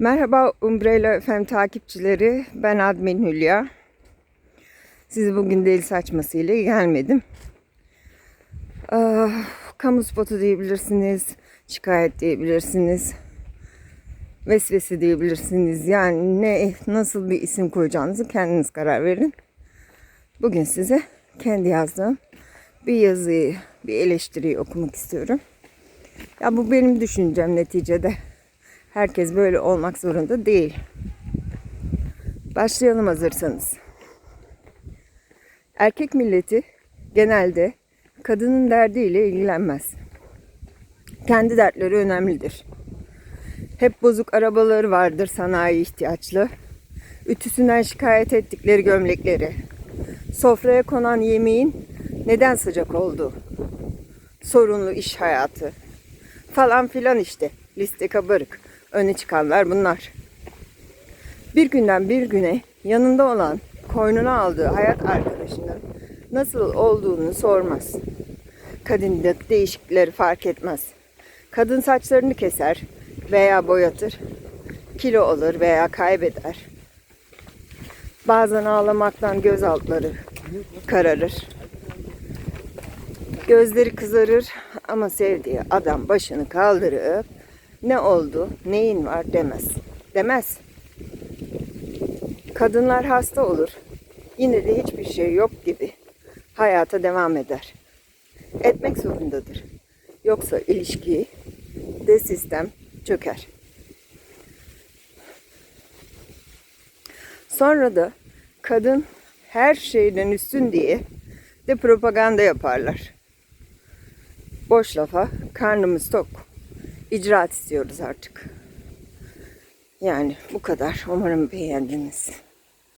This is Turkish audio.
Merhaba Umbrella FM takipçileri. Ben admin Hülya. Sizi bugün deli saçması ile gelmedim. Ah, kamu spotu diyebilirsiniz. Şikayet diyebilirsiniz. Vesvese diyebilirsiniz. Yani ne nasıl bir isim koyacağınızı kendiniz karar verin. Bugün size kendi yazdığım bir yazıyı, bir eleştiriyi okumak istiyorum. Ya bu benim düşüncem neticede. Herkes böyle olmak zorunda değil. Başlayalım hazırsanız. Erkek milleti genelde kadının derdiyle ilgilenmez. Kendi dertleri önemlidir. Hep bozuk arabaları vardır sanayi ihtiyaçlı. Ütüsünden şikayet ettikleri gömlekleri. Sofraya konan yemeğin neden sıcak olduğu. Sorunlu iş hayatı. Falan filan işte. Liste kabarık. Öne çıkanlar bunlar. Bir günden bir güne yanında olan, koynuna aldığı hayat arkadaşının nasıl olduğunu sormaz. Kadındaki değişiklikleri fark etmez. Kadın saçlarını keser veya boyatır. Kilo alır veya kaybeder. Bazen ağlamaktan göz altları kararır. Gözleri kızarır ama sevdiği adam başını kaldırıp ne oldu, neyin var demez. Demez. Kadınlar hasta olur. Yine de hiçbir şey yok gibi hayata devam eder. Etmek zorundadır. Yoksa ilişki de sistem çöker. Sonra da kadın her şeyden üstün diye de propaganda yaparlar. Boş lafa karnımız tok. İcraat istiyoruz artık. Yani bu kadar. Umarım beğendiniz.